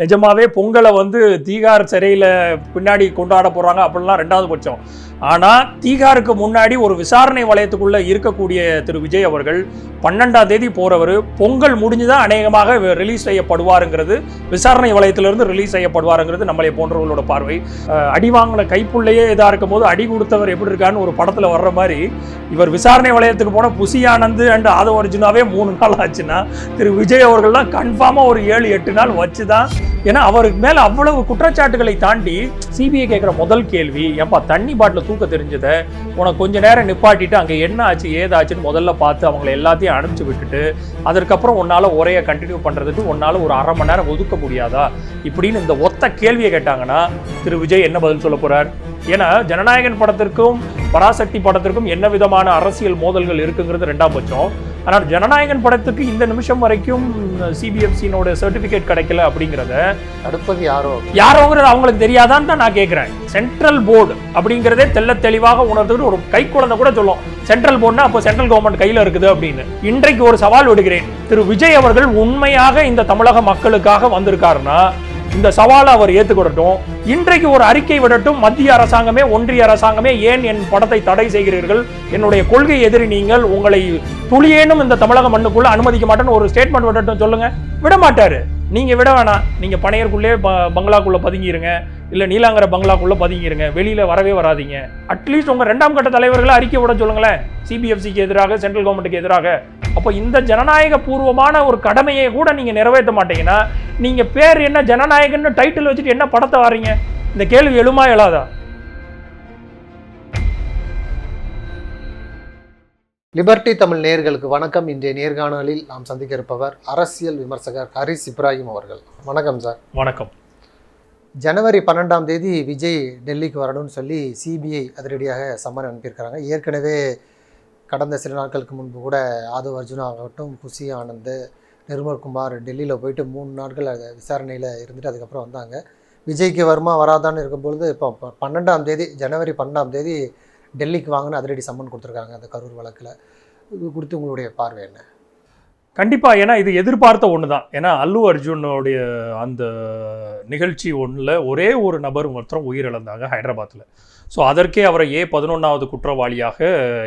நிஜமாவே பொங்கலை வந்து தீகார் சிறையில் பின்னாடி கொண்டாட போகிறாங்க அப்படிலாம் ரெண்டாவது பட்சம். ஆனால் தீகாருக்கு முன்னாடி ஒரு விசாரணை வளையத்துக்குள்ளே இருக்கக்கூடிய திரு விஜய் அவர்கள் பன்னெண்டாம் தேதி போகிறவர் பொங்கல் முடிஞ்சு தான் அநேகமாக ரிலீஸ் செய்யப்படுவாருங்கிறது விசாரணை வலயத்திலிருந்து ரிலீஸ் செய்யப்படுவாருங்கிறது நம்மளை போன்றவர்களோட பார்வை. அடி வாங்கின கைப்புள்ளையே இதாக இருக்கும் போது அடி கொடுத்தவர் எப்படி இருக்கான்னு ஒரு படத்தில் வர்ற மாதிரி இவர் விசாரணை வலயத்துக்கு போன புசி ஆனந்த் அண்ட் ஆதவ அர்ஜுனாவே மூணு நாள் ஆச்சுன்னா திரு விஜய் அவர்கள்லாம் கன்ஃபார்மாக ஒரு ஏழு எட்டு நாள் வச்சு தான் ஏன்னா அவருக்கு மேலே அவ்வளவு குற்றச்சாட்டுகளை தாண்டி சிபிஐ கேட்குற முதல் கேள்வி ஏன்பா தண்ணி பாட்டில் தூக்க தெரிஞ்சதை? உனக்கு கொஞ்ச நேரம் நிப்பாட்டிட்டு அங்கே என்ன ஆச்சு ஏதாச்சுன்னு முதல்ல பார்த்து அவங்களை எல்லாத்தையும் அனுப்பிச்சு விட்டுட்டு அதற்கப்புறம் உன்னால் உரையை கண்டினியூ பண்ணுறதுக்கு உன்னால் ஒரு அரை மணி நேரம் ஒதுக்க முடியாதா? இப்படின்னு இந்த ஒத்த கேள்வியை கேட்டாங்கன்னா திரு விஜய் என்ன பதில் சொல்ல போறார்? ஏன்னா ஜனநாயகன் படத்திற்கும் பராசக்தி படத்திற்கும் என்ன விதமான அரசியல் மோதல்கள் இருக்குங்கிறது ரெண்டாம் பட்சம். ஆனால் ஜனநாயகன் படத்துக்கு இந்த நிமிஷம் வரைக்கும் சிபிஎஃப்சினோட சர்டிஃபிகேட் கிடைக்கல அப்படிங்கிறத தடுப்பது யாரோ? யாரோங்கிறது அவங்களுக்கு தெரியாதான்னு தான் நான் கேட்குறேன் சென்ட்ரல் போர்டு அப்படிங்கிறதே தெள்ள தெளிவாக உணர்ந்துட்டு ஒரு கை குழந்தை கூட சொல்லும். சென்ட்ரல் போர்டுனா அப்போ சென்ட்ரல் கவர்மெண்ட் கையில் இருக்குது அப்படின்னு. இன்றைக்கு ஒரு சவால் விடுகிறேன். திரு விஜய் அவர்கள் உண்மையாக இந்த தமிழக மக்களுக்காக வந்திருக்காருன்னா இந்த சவாலை அவர் ஏற்றுக்கொள்ளட்டும் இன்றைக்கு ஒரு அறிக்கை விடட்டும். மத்திய அரசாங்கமே ஒன்றிய அரசாங்கமே ஏன் என் படத்தை தடை செய்கிறீர்கள்? என்னுடைய கொள்கை எதிரி நீங்கள். உங்களை துளியேனும் இந்த தமிழக மண்ணுக்குள்ள அனுமதிக்க மாட்டேன்னு ஒரு ஸ்டேட்மெண்ட் விடட்டும் சொல்லுங்க. விட மாட்டாரு நீங்க விட வேணாம். நீங்க பனையருக்குள்ளே ப- பங்களாக்குள்ள பதுங்கிருங்க. இல்ல நீலாங்கர பங்களாக்குள்ள பதுங்கிருங்க. வெளியில வரவே வராதீங்க. அட்லீஸ்ட் உங்க ரெண்டாம் கட்ட தலைவர்களை அறிக்கை விட சொல்லுங்களேன். சிபிஎஃப்சிக்கு எதிராக சென்ட்ரல் கவர்மெண்ட்டுக்கு எதிராக. அப்போ இந்த ஜனநாயக பூர்வமான ஒரு கடமையை கூட நீங்க நிறைவேற்ற மாட்டீங்கன்னா நீங்க பேர் என்ன ஜனநாயகன்னு டைட்டில் வச்சுட்டு என்ன படத்தை வாரீங்க? இந்த கேள்வி எழுமா எழாதா? லிபர்டி தமிழ் நேயர்களுக்கு வணக்கம். இன்றைய நேர்காணலில் நாம் சந்திக்க இருப்பவர் அரசியல் விமர்சகர் ஹரிஸ் இப்ராஹிம் அவர்கள். வணக்கம் சார். வணக்கம். ஜனவரி பன்னெண்டாம் தேதி விஜய் டெல்லிக்கு வரணும்னு சொல்லி சிபிஐ அதிரடியாக சம்மன் அனுப்பியிருக்கிறாங்க. ஏற்கனவே கடந்த சில நாட்களுக்கு முன்பு கூட ஆதவ் அர்ஜுனா ஆகட்டும் குசி ஆனந்த் நிர்மல்குமார் டெல்லியில் போயிட்டு மூணு நாட்கள் விசாரணையில் இருந்துட்டு அதுக்கப்புறம் வந்தாங்க. விஜய்க்கு வருமா வராதான்னு இருக்கும்பொழுது இப்போ பன்னெண்டாம் தேதி ஜனவரி பன்னெண்டாம் தேதி டெல்லிக்கு வாங்கின அதிரடி சம்மன் கொடுத்துருக்காங்க அந்த கரூர் வழக்கில். இது குறித்து உங்களுடைய பார்வை என்ன? கண்டிப்பாக ஏன்னா இது எதிர்பார்த்த ஒன்று தான் ஏன்னா அல்லு அர்ஜுனோடைய அந்த நிகழ்ச்சி ஒன்றில் ஒரே ஒரு நபர் ஒருத்தரும் உயிரிழந்தாங்க ஹைதராபாத்தில் ஸோ அதற்கே அவரை ஏ பதினொன்றாவது குற்றவாளியாக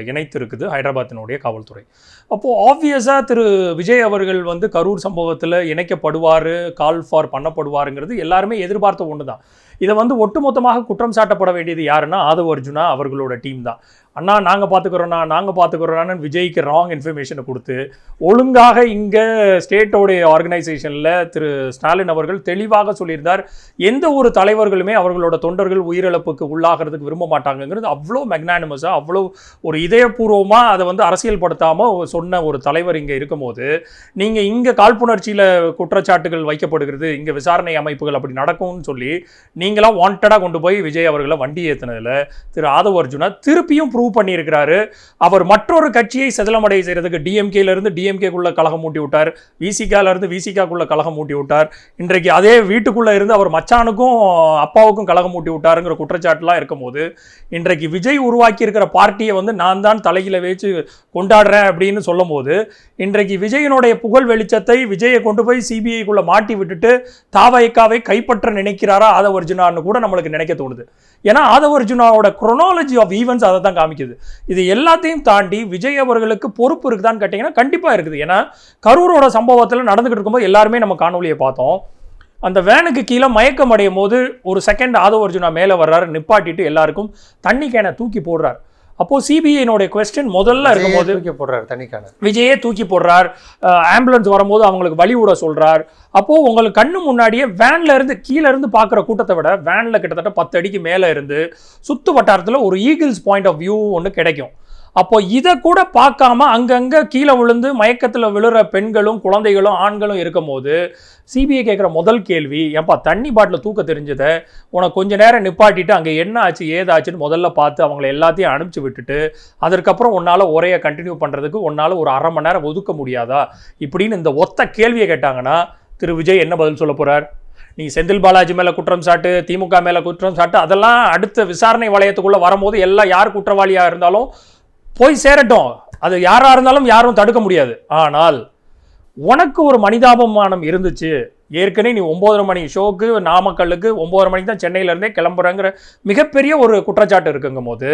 இணைத்திருக்குது ஹைதராபாத்தினுடைய காவல்துறை. அப்போது ஆப்வியஸாக திரு விஜய் அவர்கள் வந்து கரூர் சம்பவத்தில் இணைக்கப்படுவார் கால் ஃபார் பண்ணப்படுவாருங்கிறது எல்லாருமே எதிர்பார்த்த ஒன்று தான் இதை வந்து ஒட்டுமொத்தமாக குற்றம் சாட்டப்பட வேண்டியது யாருன்னா ஆதவ் அர்ஜுனா அவர்களோட டீம் தான். அண்ணா நாங்கள் பார்த்துக்குறோண்ணா நாங்கள் பார்த்துக்குறோண்ணா விஜய்க்கு ராங் இன்ஃபர்மேஷனை கொடுத்து ஒழுங்காக இங்கே ஸ்டேட்டோடைய ஆர்கனைசேஷனில் திரு ஸ்டாலின் அவர்கள் தெளிவாக சொல்லியிருந்தார். எந்த ஒரு தலைவர்களுமே அவர்களோட தொண்டர்கள் உயிரிழப்புக்கு உள்ளாகிறதுக்கு விரும்ப மாட்டாங்கங்கிறது அவ்வளோ மெக்னானிமஸாக அவ்வளோ ஒரு இதயபூர்வமாக அதை வந்து அரசியல் படுத்தாமல் சொன்ன ஒரு தலைவர் இங்கே இருக்கும்போது நீங்கள் இங்கே காழ்ப்புணர்ச்சியில் குற்றச்சாட்டுகள் வைக்கப்படுகிறது இங்கே விசாரணை அமைப்புகள் அப்படி நடக்கும்னு சொல்லி நீங்களாம் வாண்டடாக கொண்டு போய் விஜய் அவர்களை வண்டி ஏற்றினதில் திரு ஆதவ் அர்ஜுனா திருப்பியும் ப்ரூவ் பண்ணியிருக்கிறாரு. அவர் மற்றொரு கட்சியை செதலமடைய செய்கிறதுக்கு டிஎம்கேல இருந்து கழகம் மூட்டி விட்டார் விசிகாலேருந்து இருந்து கழகம் மூட்டி விட்டார் இன்றைக்கு அதே வீட்டுக்குள்ள இருந்து அவர் மச்சானுக்கும் அப்பாவுக்கும் கழகம் மூட்டி விட்டாருங்கிற குற்றச்சாட்டுலாம் இருக்கும்போது இன்றைக்கு விஜய் உருவாக்கி இருக்கிற பார்ட்டியை வந்து நான் தான் தலையில் வச்சு கொண்டாடுறேன் அப்படின்னு சொல்லும்போது இன்றைக்கு விஜயனுடைய புகழ் வெளிச்சத்தை விஜயை கொண்டு போய் சிபிஐக்குள்ளே மாட்டி விட்டுட்டு தாவைக்காவை கைப்பற்ற நினைக்கிறாரா ஆதவ அர்ஜுனான்னு கூட நம்மளுக்கு நினைக்க தோணுது. ஏன்னா ஆதவ அர்ஜுனாவோட குரோனாலஜி ஆஃப் ஈவெண்ட்ஸ் அதை தான் காமிக்குது. இது எல்லாத்தையும் தாண்டி விஜய் அவர்களுக்கு பொறுப்பு இருக்குதான்னு கேட்டிங்கன்னா கண்டிப்பாக இருக்குது. ஏன்னா கரூரோட சம்பவத்தில் நடந்துகிட்டு இருக்கும்போது எல்லாருமே நம்ம காணொலியை பார்த்தோம். அந்த வேனுக்கு கீழே மயக்கம் அடையும் போது ஒரு செகண்ட் ஆதவ அர்ஜுனா மேலே வர்றாரு நிப்பாட்டிட்டு எல்லாருக்கும் தண்ணி கேனை தூக்கி போடுறார். அப்போ சிபிஐனுடைய கொஸ்டின் முதல்ல இருக்கும்போது தூக்கி போடுறாரு தனிக்கான விஜயே தூக்கி போடுறார் ஆம்புலன்ஸ் வரும்போது அவங்களுக்கு வழி விட சொல்றார். அப்போ உங்களுக்கு கண்ணு முன்னாடியே வேன்ல இருந்து கீழ இருந்து பார்க்குற கூட்டத்தை விட வேன்ல கிட்டத்தட்ட பத்து அடிக்கு மேலே இருந்து சுத்து வட்டாரத்தில் ஒரு ஈகிள்ஸ் பாயிண்ட் ஆஃப் வியூ ஒன்று கிடைக்கும். அப்போ இதை கூட பார்க்காம அங்கங்கே கீழே விழுந்து மயக்கத்தில் விழுற பெண்களும் குழந்தைகளும் ஆண்களும் இருக்கும்போது சிபிஐ கேட்குற முதல் கேள்வி ஏன்பா தண்ணி பாட்டில் தூக்க தெரிஞ்சதை? உனக்கு கொஞ்ச நேரம் நிப்பாட்டிட்டு அங்கே என்ன ஆச்சு ஏதாச்சுன்னு முதல்ல பார்த்து அவங்கள எல்லாத்தையும் அனுப்பிச்சு விட்டுட்டு அதற்கப்புறம் உன்னால் உரையை கண்டினியூ பண்ணுறதுக்கு உன்னால் ஒரு அரை மணி நேரம் ஒதுக்க முடியாதா? இப்படின்னு இந்த ஒத்த கேள்வியை கேட்டாங்கன்னா திரு. விஜய் என்ன பதில் சொல்ல போகிறார் நீ செந்தில் பாலாஜி மேலே குற்றம் சாட்டு திமுக மேலே குற்றம் சாட்டு அதெல்லாம் அடுத்த விசாரணை வளையத்துக்குள்ளே வரும்போது எல்லாம் யார் குற்றவாளியாக இருந்தாலும் போய் சேரட்டும். அது யாராக இருந்தாலும் யாரும் தடுக்க முடியாது. ஆனால் உனக்கு ஒரு மனிதாபமானம் இருந்துச்சு. ஏற்கனவே நீ ஒம்போதரை மணி ஷோக்கு நாமக்கல்லுக்கு ஒம்போதரை மணிக்கு தான் சென்னையிலேருந்தே கிளம்புறங்கிற மிகப்பெரிய ஒரு குற்றச்சாட்டு இருக்குங்கும் போது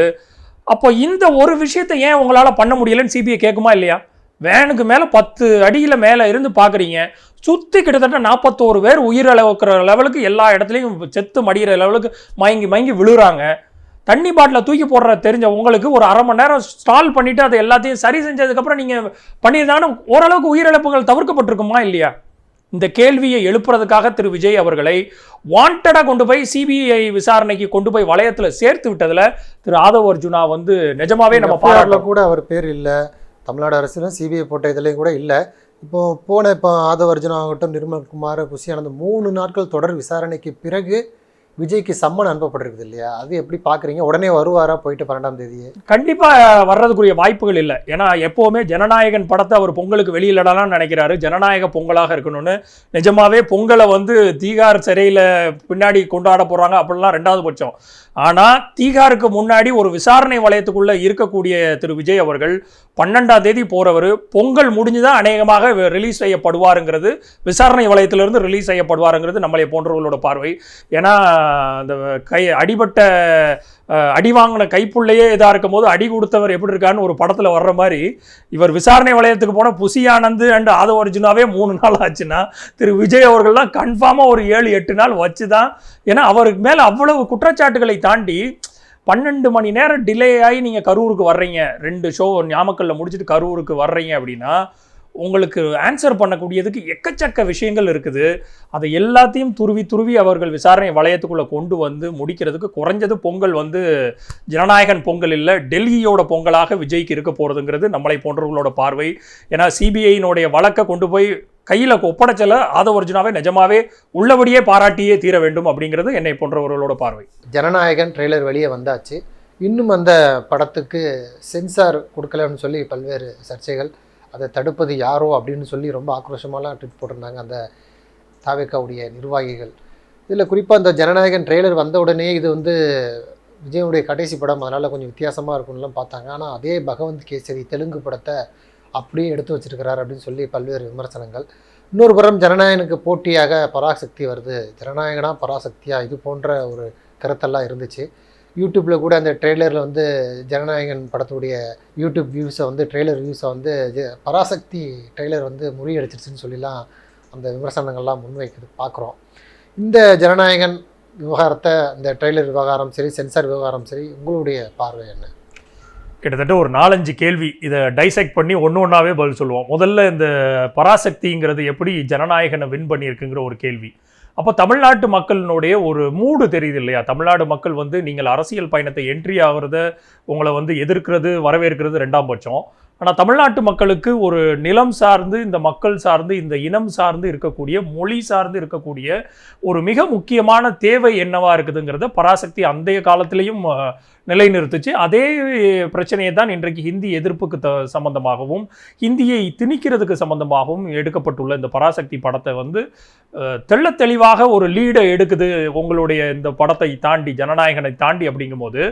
அப்போ இந்த ஒரு விஷயத்தை ஏன் உங்களால் பண்ண முடியலன்னு சிபிஐ கேட்குமா இல்லையா? வேனுக்கு மேலே பத்து அடியில் மேலே இருந்து பார்க்குறீங்க சுற்றி கிட்டத்தட்ட நாற்பத்தோரு பேர் உயிரிழக்கிற லெவலுக்கு எல்லா இடத்துலையும் செத்து மடிகிற லெவலுக்கு மயங்கி மயங்கி விழுறாங்க. தண்ணி பாட்டில் தூக்கி போடுற தெரிஞ்ச உங்களுக்கு ஒரு அரை மணி நேரம் ஸ்டால் பண்ணிவிட்டு அதை எல்லாத்தையும் சரி செஞ்சதுக்கப்புறம் நீங்கள் பண்ணியிருந்தாங்கன்னா ஓரளவுக்கு உயிரிழப்புகள் தவிர்க்கப்பட்டிருக்குமா இல்லையா? இந்த கேள்வியை எழுப்புறதுக்காக திரு. விஜய் அவர்களை வாண்டடாக கொண்டு போய் சிபிஐ விசாரணைக்கு கொண்டு போய் வளையத்தில் சேர்த்து விட்டதுல திரு. ஆதவ் அர்ஜுனா வந்து நிஜமாவே நம்ம FIR ல பாராட்டலாம் கூட அவர் பேர் இல்லை. தமிழ்நாடு அரசிலும் சிபிஐ போட்ட இதுலேயும் கூட இல்லை. இப்போ போன இப்போ ஆதவ அர்ஜுனா ஆகட்டும் நிர்மல்குமார் புஷியானந்த் மூணு நாட்கள் தொடர் விசாரணைக்கு பிறகு விஜய்க்கு சம்மன் அனுப்பப்பட்டிருக்குது இல்லையா? அது எப்படி பார்க்குறீங்க உடனே வருவாரா? போயிட்டு பன்னெண்டாம் தேதியே? கண்டிப்பாக வர்றதுக்குரிய வாய்ப்புகள் இல்லை. ஏன்னா எப்போவுமே ஜனநாயகன் படத்தை அவர் பொங்கலுக்கு வெளியிடலாம்னு நினைக்கிறாரு. ஜனநாயக பொங்கலாக இருக்கணும்னு. நிஜமாவே பொங்கலை வந்து தீகார் சிறையில் பின்னாடி கொண்டாட போகிறாங்க அப்படிலாம் ரெண்டாவது பட்சம். ஆனால் தீகாருக்கு முன்னாடி ஒரு விசாரணை வளையத்துக்குள்ளே இருக்கக்கூடிய திரு. விஜய் அவர்கள் பன்னெண்டாம் தேதி போகிறவர் பொங்கல் முடிஞ்சுதான் அநேகமாக ரிலீஸ் செய்யப்படுவாருங்கிறது. விசாரணை வளையத்திலிருந்து ரிலீஸ் செய்யப்படுவாருங்கிறது நம்மளை போன்றவர்களோட பார்வை. ஏன்னா அந்த கை அடிபட்ட அடி வாங்கின கைப்புள்ளையே இதாக இருக்கும் போது அடி கொடுத்தவர் எப்படி இருக்கான்னு ஒரு படத்தில் வர்ற மாதிரி இவர் விசாரணை வளையத்துக்கு போனால் புசி ஆனந்து அண்ட் ஆதவ அர்ஜுனாவே மூணு நாள் ஆச்சுன்னா திரு விஜய் அவர்கள்லாம் கன்ஃபார்மாக ஒரு ஏழு எட்டு நாள் வச்சு தான் ஏன்னா அவருக்கு மேலே அவ்வளவு குற்றச்சாட்டுகளை தாண்டி பன்னெண்டு மணி நேரம் டிலே ஆகி நீங்கள் கரூருக்கு வர்றீங்க ரெண்டு ஷோ நாமக்கல்ல முடிச்சுட்டு கரூருக்கு வர்றீங்க அப்படின்னா உங்களுக்கு ஆன்சர் பண்ணக்கூடியதுக்கு எக்கச்சக்க விஷயங்கள் இருக்குது. அதை எல்லாத்தையும் துருவி துருவி அவர்கள் விசாரணை வளையத்துக்குள்ளே கொண்டு வந்து முடிக்கிறதுக்கு குறைஞ்சது பொங்கல் வந்து ஜனநாயகன் பொங்கல் இல்லை டெல்லியோட பொங்கலாக விஜய்க்கு இருக்க போகிறதுங்கிறது நம்மளை போன்றவர்களோட பார்வை. ஏன்னா சிபிஐயினுடைய வழக்கை கொண்டு போய் கையில் ஒப்படைச்சல ஆதவர்ஜுனாவே நிஜமாவே உள்ளபடியே பாராட்டியே தீர வேண்டும் அப்படிங்கிறது என்னை போன்றவர்களோட பார்வை. ஜனநாயகன் ட்ரெய்லர் வெளியே வந்தாச்சு. இன்னும் அந்த படத்துக்கு சென்சார் கொடுக்கலன்னு சொல்லி பல்வேறு சர்ச்சைகள். அதை தடுப்பது யாரோ அப்படின்னு சொல்லி ரொம்ப ஆக்ரோஷமாலாம் ட்விட் போட்டிருந்தாங்க அந்த தாவேக்காவுடைய நிர்வாகிகள். இதில் குறிப்பாக அந்த ஜனநாயகன் ட்ரெய்லர் வந்த உடனே இது வந்து விஜயனுடைய கடைசி படம் அதனால் கொஞ்சம் வித்தியாசமாக இருக்கும்னுலாம் பார்த்தாங்க. ஆனால் அதே பகவந்த் கேசரி தெலுங்கு படத்தை அப்படியே எடுத்து வச்சிருக்கிறார் அப்படின்னு சொல்லி பல்வேறு விமர்சனங்கள். இன்னொரு புறம் ஜனநாயகனுக்கு போட்டியாக பராசக்தி வருது. ஜனநாயகனா பராசக்தியாக இது போன்ற ஒரு கருத்தெல்லாம் இருந்துச்சு. யூடியூப்பில் கூட அந்த ட்ரெய்லரில் வந்து ஜனநாயகன் படத்துடைய யூடியூப் வியூஸை வந்து ட்ரெய்லர் வியூஸை வந்து பராசக்தி ட்ரெய்லர் வந்து முறியடிச்சிருச்சுன்னு சொல்லிலாம் அந்த விமர்சனங்கள்லாம் முன்வைக்கிறது பார்க்குறோம் இந்த ஜனநாயகன் விவகாரத்தை இந்த ட்ரெய்லர் விவகாரம் சரி சென்சார் விவகாரம் சரி உங்களுடைய பார்வை என்ன? கிட்டத்தட்ட ஒரு நாலஞ்சு கேள்வி. இதை டைசெக்ட் பண்ணி ஒன்று ஒன்றாவே பதில் சொல்லுவோம். முதல்ல இந்த பராசக்திங்கிறது எப்படி ஜனநாயகனை வின் பண்ணியிருக்குங்கிற ஒரு கேள்வி. அப்போ தமிழ்நாட்டு மக்களினுடைய ஒரு மூடு தெரியுது இல்லையா? தமிழ்நாடு மக்கள் வந்து நீங்கள் அரசியல் பயணத்தை என்ட்ரி ஆகிறத உங்களை வந்து எதிர்க்கிறது வரவேற்கிறது ரெண்டாம் பட்சம். ஆனால் தமிழ்நாட்டு மக்களுக்கு ஒரு நிலம் சார்ந்து இந்த மக்கள் சார்ந்து இந்த இனம் சார்ந்து இருக்கக்கூடிய மொழி சார்ந்து இருக்கக்கூடிய ஒரு மிக முக்கியமான தேவை என்னவா இருக்குதுங்கிறத பராசக்தி அந்தைய காலத்திலையும் நிலைநிறுத்துச்சு. அதே பிரச்சனையை தான் இன்றைக்கு ஹிந்தி எதிர்ப்புக்கு த சம்பந்தமாகவும் ஹிந்தியை திணிக்கிறதுக்கு சம்பந்தமாகவும் எடுக்கப்பட்டுள்ள இந்த பராசக்தி படத்தை வந்து தெள்ள தெளிவாக ஒரு லீடை எடுக்குது. உங்களுடைய இந்த படத்தை தாண்டி ஜனநாயகனை தாண்டி அப்படிங்கும்போது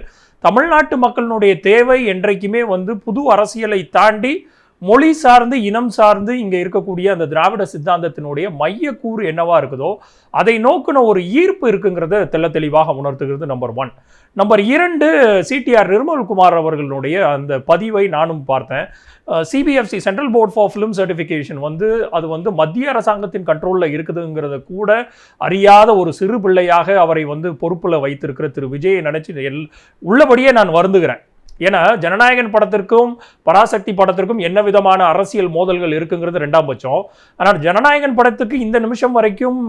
தமிழ்நாட்டு மக்களினுடைய தேவை என்றைக்குமே வந்து புது அரசியலை தாண்டி மொழி சார்ந்து இனம் சார்ந்து இங்கே இருக்கக்கூடிய அந்த திராவிட சித்தாந்தத்தினுடைய மையக்கூறு என்னவா இருக்குதோ அதை நோக்கின ஒரு ஈர்ப்பு இருக்குங்கிறத தெல்ல தெளிவாக உணர்த்துகிறது நம்பர் ஒன் நம்பர் இரண்டு சிடிஆர் நிர்மல்குமார் அவர்களுடைய அந்த பதிவை நானும் பார்த்தேன். CBFC central board for film certification வந்து அது வந்து மத்திய அரசாங்கத்தின் கண்ட்ரோலில் இருக்குதுங்கிறத கூட அறியாத ஒரு சிறு பிள்ளையாக அவரை வந்து பொறுப்பில் வைத்திருக்கிற திரு விஜயை நினைச்சு எல் உள்ளபடியே நான் வருந்துகிறேன். ஏன்னா ஜனநாயகன் படத்திற்கும் பராசக்தி படத்திற்கும் என்ன விதமான அரசியல் மோதல்கள் இருக்குங்கிறது ரெண்டாம் பட்சம். ஆனால் ஜனநாயகன் படத்துக்கு இந்த நிமிஷம் வரைக்கும்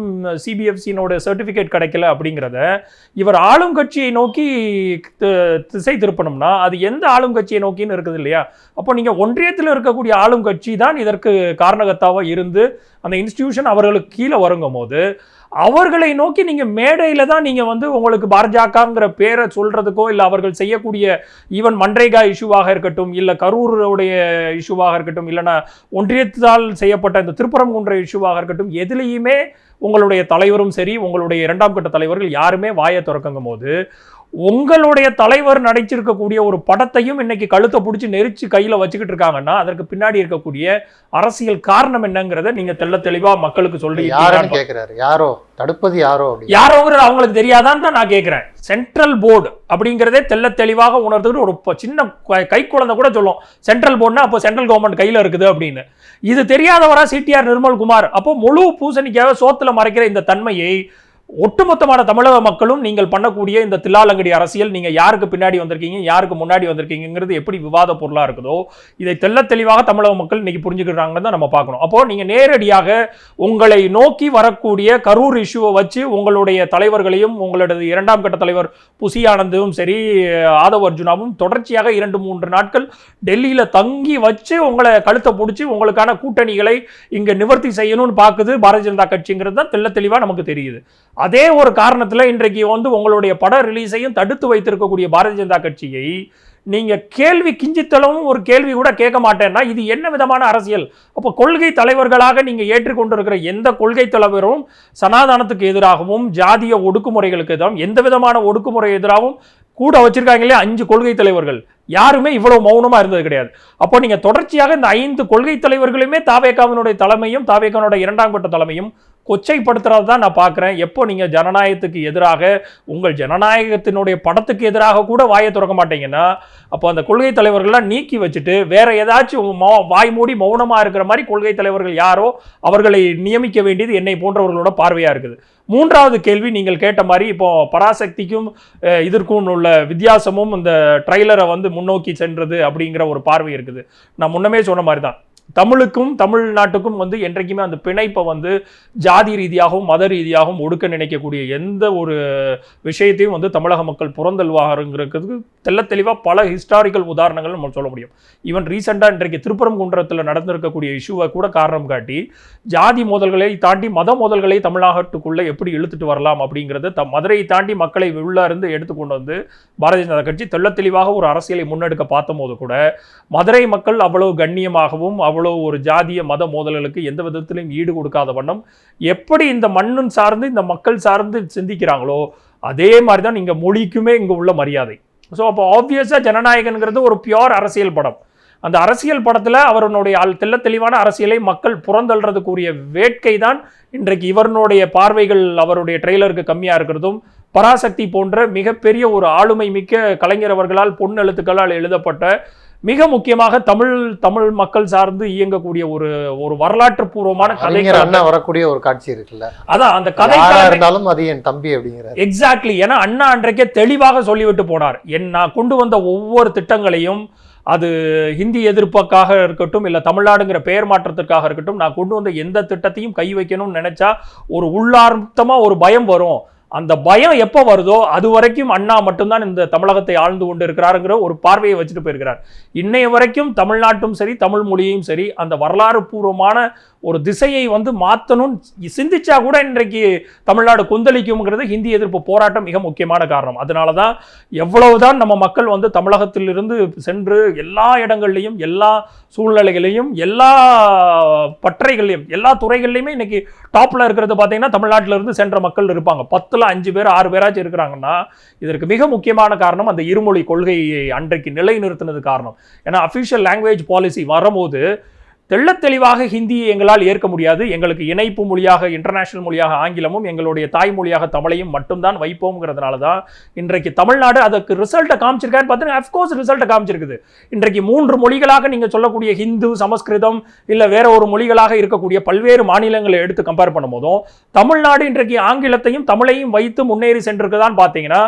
சிபிஎஃப்சியினோட சர்டிஃபிகேட் கிடைக்கல அப்படிங்கிறத இவர் ஆளும் கட்சியை நோக்கி திசை திருப்பணும்னா அது எந்த ஆளும் கட்சியை நோக்கின்னு இருக்குது இல்லையா? அப்போ நீங்கள் ஒன்றியத்தில் இருக்கக்கூடிய ஆளும் கட்சி தான் இதற்கு காரணகத்தாவாக இருந்து அந்த இன்ஸ்டிடியூஷன் அவர்களுக்கு கீழே வருங்கும் போது அவர்களை நோக்கி நீங்கள் மேடையில் தான் நீங்கள் வந்து உங்களுக்கு பாரஜாக்காங்கிற பேரை சொல்கிறதுக்கோ இல்லை அவர்கள் செய்யக்கூடிய ஈவன் மன்ரேகா இஷ்யூவாக இருக்கட்டும் இல்லை கரூருடைய இஷ்யூவாக இருக்கட்டும் இல்லைன்னா ஒன்றியத்தால் செய்யப்பட்ட இந்த திருப்பரங்குன்ற இஷ்யூவாக இருக்கட்டும் எதுலேயுமே உங்களுடைய தலைவரும் சரி உங்களுடைய இரண்டாம் கட்ட தலைவர்கள் யாருமே வாயை திறக்கங்கும் போது உங்களுடைய தலைவர் நடிச்சிருக்கக்கூடிய ஒரு படத்தையும் இன்னைக்கு கழுத்தை பிடிச்சி நெரிச்சு கையில வச்சுக்கிட்டு இருக்காங்கன்னா அதற்கு பின்னாடி இருக்கக்கூடிய அரசியல் காரணம் என்னங்கிறத நீங்க தெள்ள தெளிவா மக்களுக்கு சொல்றீங்க கேக்குறாரு? யாரோ? தடுப்பது யாரோ யாரோங்கிறது அவங்களுக்கு தெரியாதான்னு தான் நான் கேட்கிறேன் சென்ட்ரல் போர்டு அப்படிங்கிறதே தெள்ள தெளிவாக உணர்த்துட்டு ஒரு சின்ன க- கை குழந்தை கூட சொல்லும். சென்ட்ரல் போர்டுனா அப்போ சென்ட்ரல் கவர்மெண்ட் கையில் இருக்குது அப்படின்னு. இது தெரியாதவரா சிடிஆர் நிர்மல்குமார். அப்போ முழு பூசணிக்காக சோத்துல மறைக்கிற இந்த தன்மையை ஒட்டுமொத்தமான தமிழக மக்களும் நீங்கள் பண்ணக்கூடிய இந்த தில்லாலங்கடி அரசியல் நீங்கள் யாருக்கு பின்னாடி வந்திருக்கீங்க யாருக்கு முன்னாடி வந்திருக்கீங்கிறது எப்படி விவாத பொருளாக இருக்குதோ இதை தெல்ல தெளிவாக தமிழக மக்கள் இன்னைக்கு புரிஞ்சுக்கிறாங்கன்னு தான் நம்ம பார்க்கணும். அப்போ நீங்கள் நேரடியாக உங்களை நோக்கி வரக்கூடிய கரூர் இஷ்யூவை வச்சு உங்களுடைய தலைவர்களையும் உங்களோட இரண்டாம் கட்ட தலைவர் புசி ஆனந்தும் சரி ஆதவ் அர்ஜுனாவும் தொடர்ச்சியாக இரண்டு மூன்று நாட்கள் டெல்லியில் தங்கி வச்சு உங்களை கழுத்தை பிடிச்சி உங்களுக்கான கூட்டணிகளை இங்கே நிவர்த்தி செய்யணும்னு பார்க்குது பாரதிய ஜனதா கட்சிங்கிறது தான் தெள்ள தெளிவாக நமக்கு தெரியுது. அதே ஒரு காரணத்தில் இன்றைக்கு வந்து உங்களுடைய பட ரிலீஸையும் தடுத்து வைத்திருக்கக்கூடிய பாரதிய ஜனதா கட்சியை நீங்கள் கேள்வி கிஞ்சித்தளவும் ஒரு கேள்வி கூட கேட்க மாட்டேன்னா இது என்ன விதமான அரசியல்? அப்போ கொள்கை தலைவர்களாக நீங்கள் ஏற்றுக்கொண்டிருக்கிற எந்த கொள்கை தலைவரும் சனாதானத்துக்கு எதிராகவும் ஜாதிய ஒடுக்குமுறைகளுக்கு எதிராகவும் எந்த விதமான ஒடுக்குமுறை எதிராகவும் கூட வச்சிருக்காங்களே அஞ்சு கொள்கை தலைவர்கள். யாருமே இவ்வளவு மௌனமாக இருந்தது கிடையாது. அப்போ நீங்கள் தொடர்ச்சியாக இந்த ஐந்து கொள்கை தலைவர்களுமே தாவேகாவினுடைய தலைமையும் தாவேக்கானுடைய இரண்டாம் கட்ட தலைமையும் கொச்சைப்படுத்துறது தான் நான் பார்க்குறேன். எப்போ நீங்கள் ஜனநாயகத்துக்கு எதிராக உங்கள் ஜனநாயகத்தினுடைய படத்துக்கு எதிராக கூட வாயை திறக்க மாட்டீங்கன்னா அப்போ அந்த கொள்கை தலைவர்கள்லாம் நீக்கி வச்சுட்டு வேற ஏதாச்சும் வாய் மூடி மௌனமாக இருக்கிற மாதிரி கொள்கை தலைவர்கள் யாரோ அவர்களை நியமிக்க வேண்டியது என்னை போன்றவர்களோட பார்வையாக இருக்குது. மூன்றாவது கேள்வி நீங்கள் கேட்ட மாதிரி இப்போ பராசக்திக்கும் இதற்கும் உள்ள வித்தியாசமும் இந்த ட்ரைலரை வந்து முன்னோக்கி சென்றது அப்படிங்கிற ஒரு பார்வை இருக்குது. நான் முன்னமே சொன்ன மாதிரி தான் தமிழுக்கும் தமிழ்நாட்டுக்கும் வந்து என்றைக்குமே அந்த பிணைப்பை வந்து ஜாதி ரீதியாகவும் மத ரீதியாகவும் ஒடுக்க நினைக்கக்கூடிய எந்த ஒரு விஷயத்தையும் வந்து தமிழக மக்கள் புறந்தல்வாருங்கிறதுக்கு தெல்ல தெளிவாக பல ஹிஸ்டாரிக்கல் உதாரணங்கள் நம்ம சொல்ல முடியும். ஈவன் ரீசெண்டாக இன்றைக்கு திருப்பரங்குன்றத்தில் நடந்திருக்கக்கூடிய இஷ்யூவை கூட காரணம் காட்டி ஜாதி மோதல்களை தாண்டி மத மோதல்களை தமிழ்நாட்டுக்குள்ளே எப்படி இழுத்துட்டு வரலாம் அப்படிங்கிறது த மதுரையை தாண்டி மக்களை உள்ள இருந்து எடுத்துக்கொண்டு வந்து பாரதிய ஜனதா கட்சி தெள்ள தெளிவாக ஒரு அரசியலை முன்னெடுக்க பார்த்தபோது கூட மதுரை மக்கள் அவ்வளவு கண்ணியமாகவும் அவ்வளோ அவ்வளவு ஒரு ஜாதிய மத மோதல்களுக்கு எந்த விதத்திலையும் ஈடு கொடுக்காத வண்ணம் எப்படி இந்த மண்ணும் சார்ந்து இந்த மக்கள் சார்ந்து சிந்திக்கிறாங்களோ அதே மாதிரி தான் இங்கே மொழிக்குமே இங்கே உள்ள மரியாதை. ஸோ அப்போ ஆப்வியஸாக ஜனநாயகன்கிறது ஒரு பியோர் அரசியல் படம். அந்த அரசியல் படத்தில் அவருடைய அல் தெள்ள தெளிவான அரசியலை மக்கள் புறந்தள்ளுறதுக்குரிய வேட்கை தான் இன்றைக்கு இவருடைய பார்வைகள் அவருடைய ட்ரெய்லருக்கு கம்மியாக இருக்கிறதும் பராசக்தி போன்ற மிகப்பெரிய ஒரு ஆளுமை மிக்க கலைஞர் அவர்களால் பொன் எழுத்துக்களால் எழுதப்பட்ட மிக முக்கியமாக தமிழ் தமிழ் மக்கள் சார்ந்து இயங்கக்கூடிய ஒரு ஒரு வரலாற்று பூர்வமான கதை அண்ணா வரக்கூடிய ஒரு காட்சி இருக்குல்ல? அதான் அந்த கதை இருந்தாலும் அது என் தம்பி அப்படிங்கிறாரு. எக்ஸாக்ட்லி ஏன்னா அண்ணா அன்றைக்கே தெளிவாக சொல்லிவிட்டு போனார். என் நான் கொண்டு வந்த ஒவ்வொரு திட்டங்களையும் அது ஹிந்தி எதிர்ப்புக்காக இருக்கட்டும் இல்லை தமிழ்நாடுங்கிற பெயர் மாற்றத்திற்காக இருக்கட்டும் நான் கொண்டு வந்த எந்த திட்டத்தையும் கை வைக்கணும்னு நினைச்சா ஒரு உள்ளார்த்தமாக ஒரு பயம் வரும். அந்த பயம் எப்போ வருதோ அது வரைக்கும் அண்ணா மட்டும்தான் இந்த தமிழகத்தை ஆழ்ந்து கொண்டு இருக்கிறாருங்கிற ஒரு பார்வையை வச்சுட்டு போயிருக்கிறார். இன்னைய வரைக்கும் தமிழ்நாட்டும் சரி தமிழ் மொழியும் சரி அந்த வரலாறு பூர்வமான ஒரு திசையை வந்து மாற்றணும்னு சிந்திச்சா கூட இன்றைக்கு தமிழ்நாடு கொந்தளிக்கும்ங்கிறது ஹிந்தி எதிர்ப்பு போராட்டம் மிக முக்கியமான காரணம். அதனால தான் எவ்வளவுதான் நம்ம மக்கள் வந்து தமிழகத்திலிருந்து சென்று எல்லா இடங்கள்லையும் எல்லா சூழ்நிலைகளையும் எல்லா பற்றைகள்லையும் எல்லா துறைகள்லையுமே இன்னைக்கு டாப்பில் இருக்கிறது பார்த்தீங்கன்னா தமிழ்நாட்டிலிருந்து சென்ற மக்கள் இருப்பாங்க. பத்து பத்துல அஞ்சு பேர் ஆறு பேராச்சும் இருக்கிறாங்கன்னா இதற்கு மிக முக்கியமான காரணம் அந்த இருமொழி கொள்கையை அன்றைக்கு நிலைநிறுத்தினது காரணம். ஏன்னா அஃபிஷியல் லாங்குவேஜ் பாலிசி வரும்போது தெள்ளத்தெளிவாக ஹிந்தியை எங்களால் ஏற்க முடியாது. எங்களுக்கு இணைப்பு மொழியாக இன்டர்நேஷனல் மொழியாக ஆங்கிலமும் எங்களுடைய தாய்மொழியாக தமிழையும் மட்டும்தான் வைப்போம்ங்கிறதுனால தான் இன்றைக்கு தமிழ்நாடு அதுக்கு ரிசல்ட்டை காமிச்சிருக்கான்னு பார்த்தீங்கன்னா அஃப்கோர்ஸ் ரிசல்ட்டை காமிச்சிருக்குது. இன்றைக்கு மூன்று மொழிகளாக நீங்கள் சொல்லக்கூடிய ஹிந்து சமஸ்கிருதம் இல்லை வேற ஒரு மொழிகளாக இருக்கக்கூடிய பல்வேறு மாநிலங்களை எடுத்து கம்பேர் பண்ணும்போதும் தமிழ்நாடு இன்றைக்கு ஆங்கிலத்தையும் தமிழையும் வைத்து முன்னேறி சென்றிருக்குதான்னு பார்த்தீங்கன்னா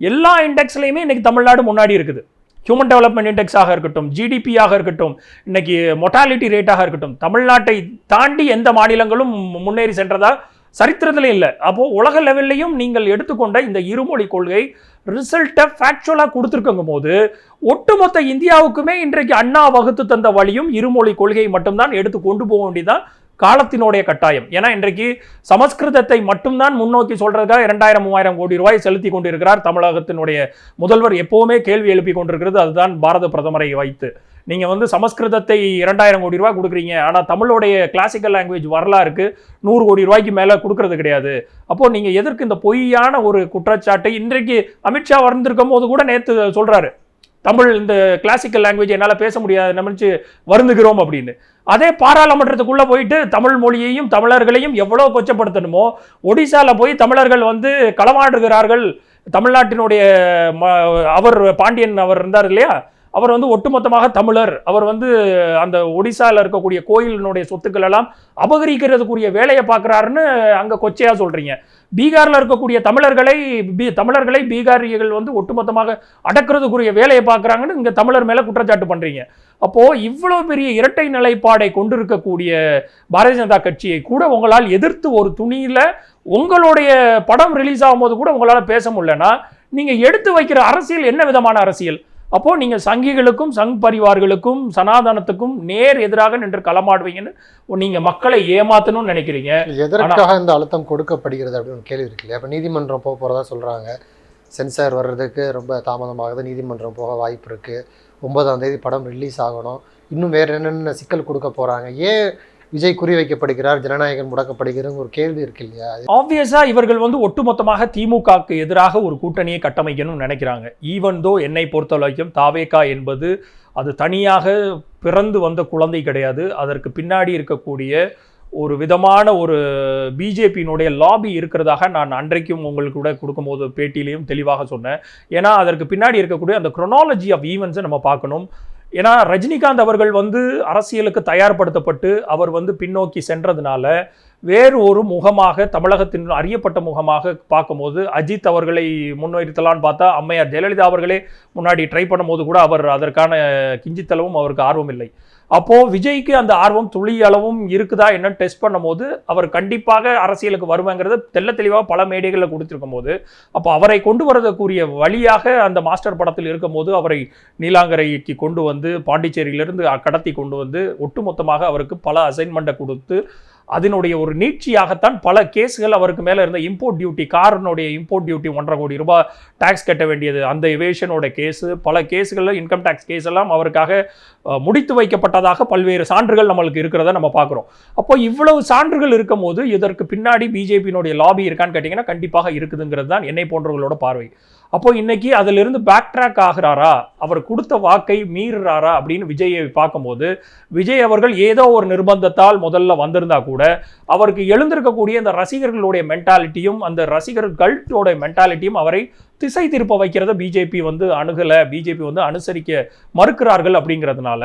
எல்லா இண்டெக்ஸ்லையுமே இன்றைக்கி தமிழ்நாடு முன்னாடி இருக்குது. ஹியூமன் டெவலப்மெண்ட் இண்டெக்ஸாக இருக்கட்டும் ஜிடிபியாக இருக்கட்டும் இன்னைக்கு மொட்டாலிட்டி ரேட்டாக இருக்கட்டும் தமிழ்நாட்டை தாண்டி எந்த மாநிலங்களும் முன்னேறி சென்றதா சரித்திரத்திலே இல்லை. அப்போது உலக லெவல்லையும் நீங்கள் எடுத்துக்கொண்ட இந்த இருமொழி கொள்கை ரிசல்ட்டை ஃபேக்சுவலாக கொடுத்துருக்குங்க போது ஒட்டுமொத்த இந்தியாவுக்குமே இன்றைக்கு அண்ணா வகுத்து தந்த வழியும் இருமொழி கொள்கையை மட்டும்தான் எடுத்து கொண்டு போக வேண்டியதான் காலத்தினுடைய கட்டாயம். ஏன்னா இன்றைக்கு சமஸ்கிருதத்தை மட்டும்தான் முன்னோக்கி சொல்றதுக்காக இரண்டாயிரம் மூவாயிரம் கோடி ரூபாய் செலுத்தி கொண்டிருக்கிறார் தமிழகத்தினுடைய முதல்வர். எப்பவுமே கேள்வி எழுப்பி கொண்டிருக்கிறது அதுதான் பாரத பிரதமரை வைத்து. நீங்கள் வந்து சமஸ்கிருதத்தை இரண்டாயிரம் கோடி ரூபாய் கொடுக்குறீங்க. ஆனால் தமிழோடைய கிளாசிக்கல் லாங்குவேஜ் வரலாறுக்கு நூறு கோடி ரூபாய்க்கு மேலே கொடுக்கறது கிடையாது. அப்போ நீங்கள் எதற்கு இந்த பொய்யான ஒரு குற்றச்சாட்டை இன்றைக்கு அமித்ஷா வந்திருக்கும் போது கூட நேற்று சொல்றாரு. தமிழ் இந்த கிளாசிக்கல் லாங்குவேஜ் என்னால் பேச முடியாது நினைச்சு வருந்துகிறோம் அப்படின்னு. அதே பாராளுமன்றத்துக்குள்ளே போயிட்டு தமிழ் மொழியையும் தமிழர்களையும் எவ்வளோ கொச்சப்படுத்தணுமோ ஒடிசாவில் போய் தமிழர்கள் வந்து களமாடுகிறார்கள். தமிழ்நாட்டினுடைய ம- அவர் பாண்டியன் அவர் இருந்தார் இல்லையா? அவர் வந்து ஒட்டுமொத்தமாக தமிழர். அவர் வந்து அந்த ஒடிசாவில் இருக்கக்கூடிய கோயிலினுடைய சொத்துக்கள் எல்லாம் அபகரிக்கிறதுக்குரிய வேலையை பார்க்குறாருன்னு அங்கே கொச்சையாக சொல்கிறீங்க பீகாரில் இருக்கக்கூடிய தமிழர்களை பீ தமிழர்களை பீகாரிகள் வந்து ஒட்டுமொத்தமாக அடக்கிறதுக்குரிய வேலையை பார்க்குறாங்கன்னு இங்கே தமிழர் மேலே குற்றச்சாட்டு பண்ணுறீங்க அப்போது இவ்வளோ பெரிய இரட்டை நிலைப்பாடை கொண்டிருக்கக்கூடிய பாரதிய ஜனதா கட்சியை கூட உங்களால் எதிர்த்து ஒரு துணியில் உங்களுடைய படம் ரிலீஸ் ஆகும்போது கூட உங்களால் பேச முடியலன்னா நீங்கள் எடுத்து வைக்கிற அரசியல் என்ன விதமான அரசியல்? அப்போது நீங்கள் சங்கிகளுக்கும் சங் பரிவார்களுக்கும் சனாதனத்துக்கும் நேர் எதிராக நின்று களமாடுவீங்கன்னு நீங்கள் மக்களை ஏமாத்தணும்னு நினைக்கிறீங்க. எதற்காக இந்த அழுத்தம் கொடுக்கப்படுகிறது அப்படின்னு கேள்வி இருக்கு இல்லையா? இப்போ நீதிமன்றம் போக போகிறதா சொல்கிறாங்க சென்சார் வர்றதுக்கு ரொம்ப தாமதமாகுது நீதிமன்றம் போக வாய்ப்பு இருக்குது ஒன்பதாம் தேதி படம் ரிலீஸ் ஆகணும். இன்னும் வேறு என்னென்ன சிக்கல் கொடுக்க போகிறாங்க ஏன் விஜய் குறி வைக்கப்படுகிறார் ஜனநாயகன் முடக்கப்படுகிறது ஒரு கேள்வி இருக்கு இல்லையா? ஆப்வியஸா இவர்கள் வந்து ஒட்டுமொத்தமாக திமுகவுக்கு எதிராக ஒரு கூட்டணியை கட்டமைக்கணும்னு நினைக்கிறாங்க. ஈவன் தோ என்னை பொறுத்த வரைக்கும் தாவேகா என்பது அது தனியாக பிறந்து வந்த குழந்தை கிடையாது. அதற்கு பின்னாடி இருக்கக்கூடிய ஒரு விதமான ஒரு பிஜேபியினுடைய லாபி இருக்கிறதாக நான் அன்றைக்கும் உங்களுக்கு கூட கொடுக்கும்போது பேட்டியிலையும் தெளிவாக சொன்னேன். ஏன்னா அதற்கு பின்னாடி இருக்கக்கூடிய அந்த குரோனாலஜி ஆஃப் ஈவெண்ட்ஸை நம்ம பார்க்கணும். ஏன்னா ரஜினிகாந்த் அவர்கள் வந்து அரசியலுக்கு தயார்படுத்தப்பட்டு அவர் வந்து பின்னோக்கி சென்றதுனால வேறு ஒரு முகமாக தமிழகத்தின் அறியப்பட்ட முகமாக பார்க்கும்போது அஜித் அவர்களை முன்னிறுத்தலான்னு பார்த்தா அம்மையார் ஜெயலலிதா அவர்களே முன்னாடி ட்ரை பண்ணும்போது கூட அவர் அதற்கான கிஞ்சித்தளவும் அவருக்கு ஆர்வம் இல்லை. அப்போது விஜய்க்கு அந்த ஆர்வம் துளி அளவும் இருக்குதா என்னன்னு டெஸ்ட் பண்ணும்போது அவர் கண்டிப்பாக அரசியலுக்கு வருவாங்கிறது தெல்ல தெளிவாக பல மேடைகளில் கொடுத்துருக்கும் போது அப்போ அவரை கொண்டு வரதுக்குரிய வழியாக அந்த மாஸ்டர் படத்தில் இருக்கும்போது அவரை நீலாங்கரைக்கு கொண்டு வந்து பாண்டிச்சேரியிலிருந்து கடத்தி கொண்டு வந்து ஒட்டுமொத்தமாக அவருக்கு பல அசைன்மெண்ட்டை கொடுத்து அதனுடைய ஒரு நீட்சியாகத்தான் பல கேஸுகள் அவருக்கு மேலே இருந்த இம்போர்ட் டியூட்டி காரினுடைய இம்போர்ட் டியூட்டி ஒன்றரை கோடி ரூபாய் டேக்ஸ் கட்ட வேண்டியது. அந்த எவேஷனோட கேஸு பல கேஸுகளில் இன்கம் டேக்ஸ் கேஸ் எல்லாம் அவருக்காக முடித்து வைக்கப்பட்டதாக பல்வேறு சான்றுகள் நம்மளுக்கு இருக்கிறத நம்ம பார்க்குறோம். அப்போ இவ்வளவு சான்றுகள் இருக்கும் போது இதற்கு பின்னாடி பிஜேபியினுடைய லாபி இருக்கான்னு கேட்டிங்கன்னா கண்டிப்பாக இருக்குதுங்கிறது தான் என்னை போன்றவர்களோட பார்வை. அப்போ இன்னைக்கு அதிலிருந்து பேக் ட்ராக் ஆகிறாரா? அவர் கொடுத்த வாக்கை மீறுறாரா? அப்படின்னு விஜயை பார்க்கும்போது விஜய் அவர்கள் ஏதோ ஒரு நிர்பந்தத்தால் முதல்ல வந்திருந்தா கூட அவருக்கு எழுந்திருக்கக்கூடிய அந்த ரசிகர்களுடைய மென்டாலிட்டியும் அந்த ரசிகர் கல்ட்டோட மென்டாலிட்டியும் அவரை திசை திருப்ப வைக்கிறத பிஜேபி வந்து அணுகலை பிஜேபி வந்து அனுசரிக்க மறுக்கிறார்கள் அப்படிங்கிறதுனால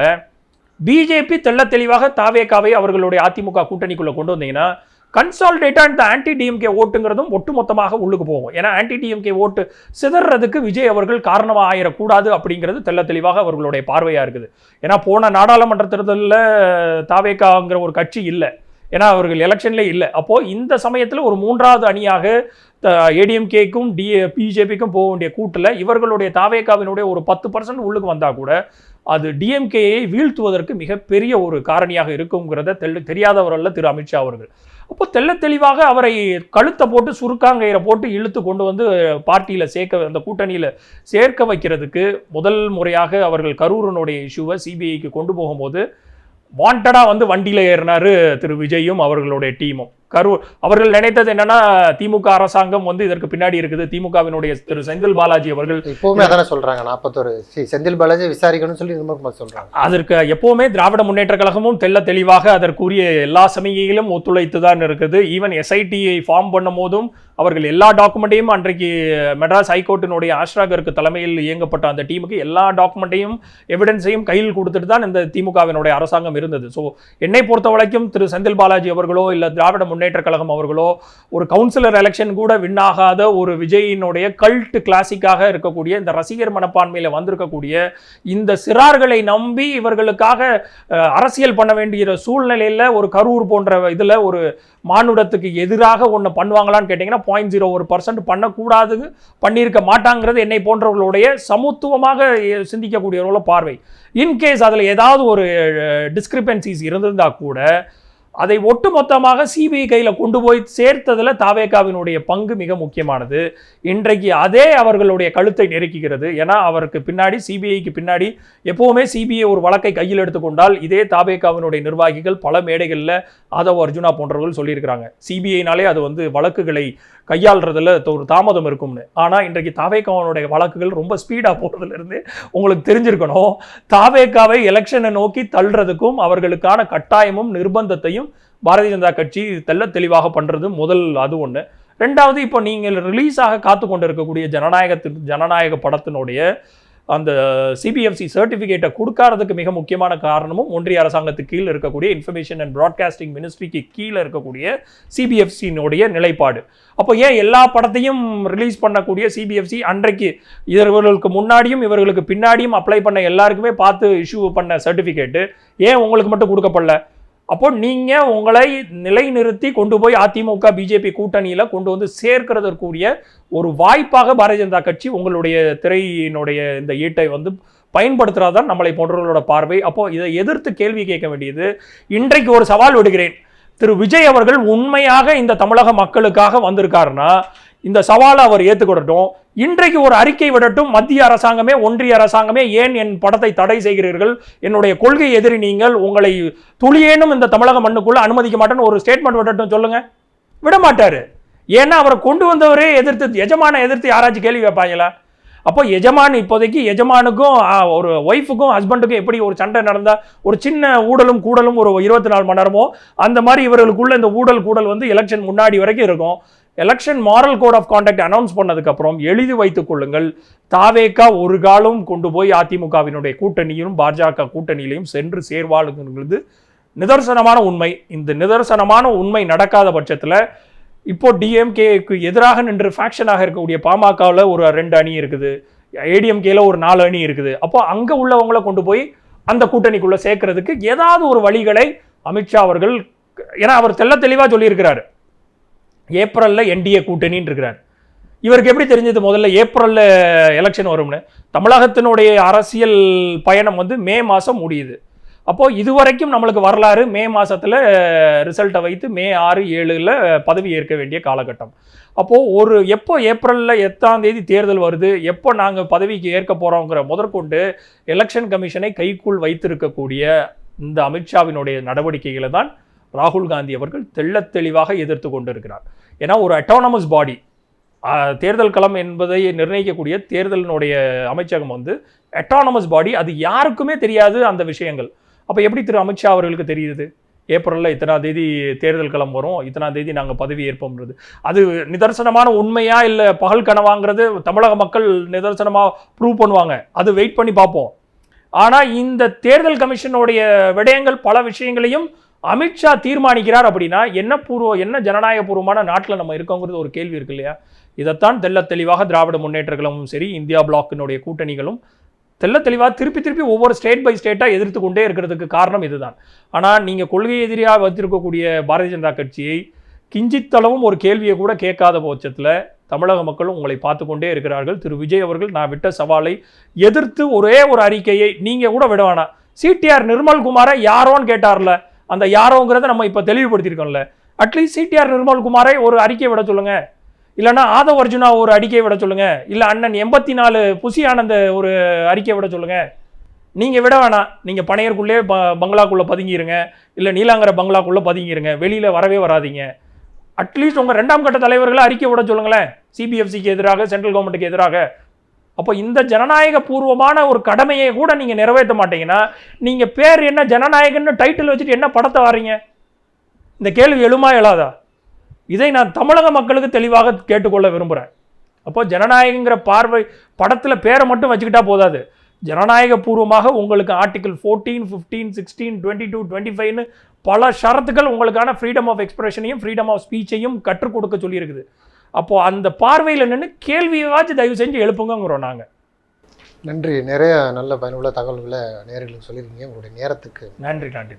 பிஜேபி தெள்ள தெளிவாக தாவேக்காவை அவர்களுடைய அதிமுக கூட்டணிக்குள்ளே கொண்டு வந்தீங்கன்னா கன்சால்டேட்டா இந்த ஆன்டி டிஎம்கே ஓட்டுங்கிறதும் ஒட்டுமொத்தமாக உள்ளுக்கு போகும். ஏன்னா ஆன்டி டிஎம்கே ஓட்டு சிதறதுக்கு விஜய் அவர்கள் காரணமாக ஆயிடக்கூடாது அப்படிங்கிறது தெள்ள தெளிவாக அவர்களுடைய பார்வையாக இருக்குது. ஏன்னா போன நாடாளுமன்ற தேர்தலில் தாவேக்காங்கிற ஒரு கட்சி இல்லை. ஏன்னா அவர்கள் எலெக்ஷன்லே இல்லை. அப்போது இந்த சமயத்தில் ஒரு மூன்றாவது அணியாக ஏடிஎம்கேக்கும் டி பிஜேபிக்கும் போக வேண்டிய கூட்டில் இவர்களுடைய தாவேக்காவினுடைய ஒரு பத்து பர்சன்ட் உள்ளுக்கு வந்தால் கூட அது டிஎம்கேயை வீழ்த்துவதற்கு மிகப்பெரிய ஒரு காரணியாக இருக்குங்கிறத தெளி தெரியாதவரல்ல திரு அமித்ஷா அவர்கள். அப்போ தெல்ல தெளிவாக அவரை கழுத்தை போட்டு சுருக்காங்கயிற போட்டு இழுத்து கொண்டு வந்து பார்ட்டியில் சேர்க்க அந்த கூட்டணியில் சேர்க்க வைக்கிறதுக்கு முதல் முறையாக அவர்கள் கரூரனுடைய இஷ்யூவை சிபிஐக்கு கொண்டு போகும்போது வாண்டடாக வந்து வண்டியில் ஏறினாரு திரு விஜயும் அவர்களுடைய டீமும். கரூர். அவர்கள் நினைத்தது என்னன்னா திமுக அரசாங்கம் வந்து இதற்கு பின்னாடி இருக்குது. திமுகவினுடைய திரு செந்தில் பாலாஜி அவர்கள் இப்போவுமே அதானே சொல்கிறாங்க நாற்பத்தொரு செந்தில் பாலாஜி விசாரிக்கணும்னு சொல்லி நிர்மல்குமார் சொல்கிறாங்க அதற்கு எப்பவுமே திராவிட முன்னேற்ற கழகமும் தெள்ள தெளிவாக அதற்குரிய எல்லா சமயங்களிலும் ஒத்துழைத்து தான் இருக்குது ஈவன் எஸ்ஐடியை ஃபார்ம் பண்ணும் போதும் அவர்கள் எல்லா டாக்குமெண்ட்டையும் அன்றைக்கு மெட்ராஸ் ஹைகோர்ட்டினுடைய ஆஷ்ராகருக்கு தலைமையில் இயங்கப்பட்ட அந்த டீமுக்கு எல்லா டாக்குமெண்ட்டையும் எவிடன்ஸையும் கையில் கொடுத்துட்டு தான் இந்த திமுகவினுடைய அரசாங்கம் இருந்தது. ஸோ என்னை பொறுத்த வரைக்கும் திரு செந்தில் பாலாஜி அவர்களோ இல்லை திராவிட முன்னேற்ற கழகம் அவர்களோ ஒரு கவுன்சிலர் எலெக்ஷன் கூட வின் ஆகாத ஒரு விஜயினுடைய கல்ட் கிளாசிக்காக இருக்கக்கூடிய இந்த ரசிகர் மனப்பான்மையில் வந்திருக்கக்கூடிய இந்த சிறார்களை நம்பி இவர்களுக்காக அரசியல் பண்ண வேண்டிய சூழ்நிலையில் ஒரு கரூர் போன்ற இதில் ஒரு மானுடத்துக்கு எதிராக ஒன்று பண்ணுவாங்களான்னு கேட்டிங்கன்னா பாயிண்ட் ஜீரோ ஒரு பர்சன்ட் பண்ணக்கூடாது பண்ணியிருக்க மாட்டாங்கிறது என்னை போன்றவர்களுடைய சமத்துவமாக சிந்திக்கக்கூடியவர்களோட பார்வை. இன்கேஸ் அதில் ஏதாவது ஒரு டிஸ்கிரிபென்சிஸ் இருந்திருந்தால் கூட அதை ஒட்டுமொத்தமாக சிபிஐ கையில் கொண்டு போய் சேர்த்ததில் தாவேகாவினுடைய பங்கு மிக முக்கியமானது. இன்றைக்கு அதே அவர்களுடைய கழுத்தை நெருக்குகிறது. ஏன்னா அவருக்கு பின்னாடி சிபிஐக்கு பின்னாடி எப்போவுமே சிபிஐ ஒரு வழக்கை கையில் எடுத்துக்கொண்டால் இதே தாவேகாவினுடைய நிர்வாகிகள் பல மேடைகளில் ஆதவ் அர்ஜுனா போன்றவர்கள் சொல்லியிருக்கிறாங்க. சிபிஐனாலே அது வந்து வழக்குகளை கையாளுறதுல ஒரு தாமதம் இருக்கும்னு. ஆனால் இன்றைக்கு தாவேக்காவனுடைய வழக்குகள் ரொம்ப ஸ்பீடாக போகிறதுலேருந்து உங்களுக்கு தெரிஞ்சிருக்கணும். தாவேக்காவை எலெக்ஷனை நோக்கி தள்ளுறதுக்கும் அவர்களுக்கான கட்டாயமும் நிர்பந்தத்தையும் பாரதிய ஜனதா கட்சி தெள்ள தெளிவாக பண்ணுறது முதல் அது ஒன்று ரெண்டாவது இப்போ நீங்கள் ரிலீஸாக காத்து கொண்டு இருக்கக்கூடிய ஜனநாயகத்தின் ஜனநாயக படத்தினுடைய அந்த சிபிஎஃப்சி சர்டிஃபிகேட்டை கொடுக்காததுக்கு மிக முக்கியமான காரணமும் ஒன்றிய அரசாங்கத்துக்கு கீழே இருக்கக்கூடிய இன்ஃபர்மேஷன் அண்ட் ப்ராட்காஸ்டிங் மினிஸ்ட்ரிக்கு கீழே இருக்கக்கூடிய சிபிஎஃப்சியினுடைய நிலைப்பாடு. அப்போ ஏன் எல்லா படத்தையும் ரிலீஸ் பண்ணக்கூடிய சிபிஎஃப்சி அன்றைக்கு இவர்களுக்கு முன்னாடியும் இவர்களுக்கு பின்னாடியும் அப்ளை பண்ண எல்லாருக்குமே பார்த்து இஷ்யூ பண்ண சர்டிஃபிகேட்டு ஏன் உங்களுக்கு மட்டும் கொடுக்கப்படல? அப்போ நீங்கள் உங்களை நிலைநிறுத்தி கொண்டு போய் அதிமுக பிஜேபி கூட்டணியில் கொண்டு வந்து சேர்க்கிறதற்குரிய ஒரு வாய்ப்பாக பாரதிய ஜனதா கட்சி உங்களுடைய திரையினுடைய இந்த ஈட்டை வந்து பயன்படுத்துறதான் நம்மளை போன்றவர்களோட பார்வை. அப்போ இதை எதிர்த்து கேள்வி கேட்க வேண்டியது இன்றைக்கு ஒரு சவால் விடுகிறேன். திரு விஜய் அவர்கள் உண்மையாக இந்த தமிழக மக்களுக்காக வந்திருக்காருன்னா இந்த சவாலை அவர் ஏற்றுக்கொள்ளட்டும் இன்றைக்கு ஒரு அறிக்கை விடட்டும். மத்திய அரசாங்கமே ஒன்றிய அரசாங்கமே ஏன் என் படத்தை தடை செய்கிறீர்கள்? என்னுடைய கொள்கை எதிரி நீங்கள். உங்களை துளியேனும் இந்த தமிழக மண்ணுக்குள்ளே அனுமதிக்க மாட்டேன்னு ஒரு ஸ்டேட்மெண்ட் விடட்டும் சொல்லுங்க. விட மாட்டார் ஏன்னா அவரை கொண்டு வந்தவரே எதிர்த்து எஜமான எதிர்த்து யாராச்சும் கேள்வி வைப்பாங்களா அப்போ எஜமான் இப்போதைக்கு எஜமானுக்கும் ஒரு ஒய்ஃபுக்கும் ஹஸ்பண்டுக்கும் எப்படி ஒரு சண்டை நடந்தால் ஒரு சின்ன ஊடலும் கூடலும் ஒரு இருபத்தி நாலு மணி நேரமோ அந்த மாதிரி இவர்களுக்குள்ள இந்த ஊடல் கூடல் வந்து எலெக்ஷன் முன்னாடி வரைக்கும் இருக்கும். Election moral code of conduct announce பண்ணதுக்கப்புறம் எழுதி வைத்துக் கொள்ளுங்கள். தாவேக்கா ஒரு காலம் கொண்டு போய் அதிமுகவினுடைய கூட்டணியிலும் பாஜக கூட்டணியிலையும் சென்று சேர்வாளுங்கிறது நிதர்சனமான உண்மை. இந்த நிதர்சனமான உண்மை நடக்காத பட்சத்தில் இப்போ டிஎம்கேக்கு எதிராக நின்று ஃபேக்ஷனாக இருக்கக்கூடிய பாமகவில் ஒரு ரெண்டு அணி இருக்குது. ஏடிஎம்கேல ஒரு நாலு அணி இருக்குது. அப்போ அங்கே உள்ளவங்கள கொண்டு போய் அந்த கூட்டணிக்குள்ளே சேர்க்கறதுக்கு ஏதாவது ஒரு வழிகளை அமித்ஷா அவர்கள் ஏன்னா அவர் தெல்ல தெளிவாக சொல்லியிருக்கிறாரு. ஏப்ரலில் என்டிஏ கூட்டணின்னு இருக்கிறார். இவருக்கு எப்படி தெரிஞ்சது முதல்ல ஏப்ரலில் எலெக்ஷன் வரும்னு? தமிழகத்தினுடைய அரசியல் பயணம் வந்து மே மாதம் முடியுது. அப்போது இதுவரைக்கும் நம்மளுக்கு வரலாறு மே மாதத்தில் ரிசல்ட்டை வைத்து மே ஆறு ஏழுல பதவி ஏற்க வேண்டிய காலகட்டம். அப்போது ஒரு எப்போ ஏப்ரலில் எத்தாம் தேதி தேர்தல் வருது எப்போ நாங்கள் பதவிக்கு ஏற்க போகிறோங்கிற முதற்கொண்டு எலெக்ஷன் கமிஷனை கைக்குள் வைத்திருக்கக்கூடிய இந்த அமித்ஷாவினுடைய நடவடிக்கைகளை தான் ராகுல் காந்தி அவர்கள் தெள்ள தெளிவாக எதிர்த்து கொண்டிருக்கிறார். ஏன்னா ஒரு அட்டானமஸ் பாடி தேர்தல் களம் என்பதை நிர்ணயிக்கக்கூடிய தேர்தலினுடைய அமைச்சகம் வந்து அட்டானமஸ் பாடி அது யாருக்குமே தெரியாது அந்த விஷயங்கள். அப்போ எப்படி திரு அமித்ஷா அவர்களுக்கு தெரியுது? ஏப்ரலில் இத்தனாம் தேதி தேர்தல் களம் வரும் இத்தனாம் தேதி நாங்கள் பதவி ஏற்போம்ன்றது. அது நிதர்சனமான உண்மையா இல்லை பகல் கனவாங்கிறது தமிழக மக்கள் நிதர்சனமாக ப்ரூவ் பண்ணுவாங்க. அது வெயிட் பண்ணி பார்ப்போம். ஆனால் இந்த தேர்தல் கமிஷனுடைய விடயங்கள் பல விஷயங்களையும் அமித்ஷா தீர்மானிக்கிறார் அப்படின்னா என்ன பூர்வ என்ன ஜனநாயக பூர்வமான நாட்டில் நம்ம இருக்கோங்கிறது ஒரு கேள்வி இருக்கு இல்லையா? இதைத்தான் தெள்ளத் தெளிவாக திராவிட முன்னேற்றங்களும் சரி இந்தியா பிளாக்கினுடைய கூட்டணிகளும் தெல்ல தெளிவாக திருப்பி திருப்பி ஒவ்வொரு ஸ்டேட் பை ஸ்டேட்டாக எதிர்த்து கொண்டே இருக்கிறதுக்கு காரணம் இதுதான். ஆனால் நீங்கள் கொள்கை எதிரியாக வைத்திருக்கக்கூடிய பாரதிய ஜனதா கட்சியை கிஞ்சித்தளவும் ஒரு கேள்வியை கூட கேட்காத பட்சத்தில் தமிழக மக்களும் உங்களை பார்த்து கொண்டே இருக்கிறார்கள். திரு. விஜய் அவர்கள் நான் விட்ட சவாலை எதிர்த்து ஒரே ஒரு அறிக்கையை நீங்கள் கூட விட வேணாம். சிடிஆர் நிர்மல்குமாரை யாரோன்னு கேட்டார்ல? அந்த யாரோங்கிறத நம்ம இப்போ தெளிவுபடுத்தியிருக்கோம்ல. அட்லீஸ்ட் சிடிஆர் நிர்மல்குமாரை ஒரு அறிக்கை விட சொல்லுங்க. இல்லைனா ஆதவ் அர்ஜுனா ஒரு அறிக்கையை விட சொல்லுங்க. இல்லை அண்ணன் எண்பத்தி நாலு புசி ஆனந்த ஒரு அறிக்கை விட சொல்லுங்க. நீங்கள் விட வேணாம். நீங்கள் பனையருக்குள்ளே ப பங்களாக்குள்ளே பதுங்கிருங்க. இல்லை நீலாங்கர பங்களாக்குள்ளே பதுங்கிருங்க. வெளியில் வரவே வராதீங்க. அட்லீஸ்ட் உங்கள் ரெண்டாம் கட்ட தலைவர்களை அறிக்கை விட சொல்லுங்களேன். சிபிஎஃப்சிக்கு எதிராக சென்ட்ரல் கவர்மெண்ட்டுக்கு எதிராக. அப்போ இந்த ஜனநாயக பூர்வமான ஒரு கடமையை கூட நீங்கள் நிறைவேற்ற மாட்டீங்கன்னா நீங்கள் பேர் என்ன ஜனநாயகன்னு டைட்டில் வச்சுட்டு என்ன படத்தை வாரீங்க இந்த கேள்வி எழுமா எழாதா? இதை நான் தமிழக மக்களுக்கு தெளிவாக கேட்டுக்கொள்ள விரும்புகிறேன் அப்போ ஜனநாயகங்கிற பார்வை படத்தில் பேரை மட்டும் வச்சுக்கிட்டா போதாது. ஜனநாயக பூர்வமாக உங்களுக்கு article fourteen fifteen sixteen twenty two twenty ஃபைவ்னு பல ஷரத்துகள் உங்களுக்கான ஃப்ரீடம் ஆஃப் எக்ஸ்பிரஷனையும் ஃப்ரீடம் ஆஃப் ஸ்பீச்சையும் கற்றுக் கொடுக்க சொல்லியிருக்குது. அப்போது அந்த பார்வையில் நின்று கேள்வியாச்சும் தயவு செஞ்சு எழுப்புங்கிறோம் நாங்கள் நன்றி. நிறைய நல்ல பயனுள்ள தகவல்களை நேர்களுக்கு சொல்லியிருக்கீங்க உங்களுடைய நேரத்துக்கு நன்றி நன்றி.